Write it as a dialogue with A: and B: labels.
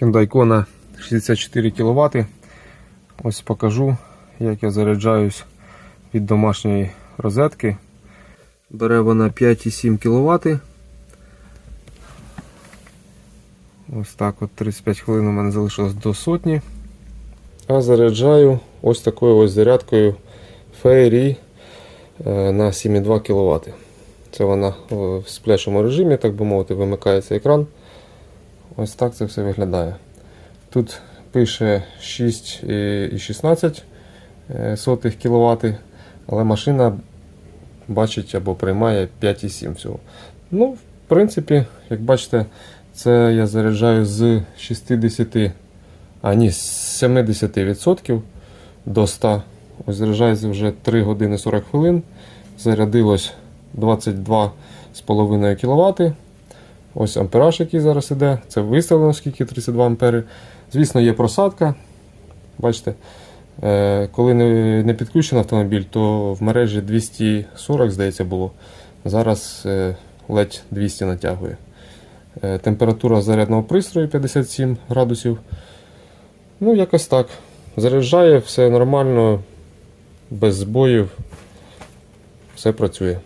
A: Hyundai Kona 64 кВт. Ось покажу, як я заряджаюсь від домашньої розетки. Бере вона 5,7 кВт. Ось так от 35 хвилин у мене залишилось до сотні. А заряджаю ось такою ось зарядкою Fairy е, на 7,2 кВт. Це вона в сплячому режимі, так би мовити, вимикається екран. Ось так це все виглядає. Тут пише 6,16 е, сотих кВт, але машина бачить або приймає 5,7 всього. Ну, в принципі, як бачите, це я заряджаю з 60, а ні, з 70% до 100. Ось заряджається вже 3 години 40 хвилин. Зарядилось 22,5 кВт. Ось ампераж, який зараз іде. Це виставлено скільки 32 ампери. Звісно, є просадка. Бачите, е, коли не, підключений автомобіль, то в мережі 240, здається, було. Зараз е, ледь 200 натягує. Е, Температура зарядного пристрою 57 градусів. Ну, якось так. Заряджає, все нормально, без збоїв, все працює.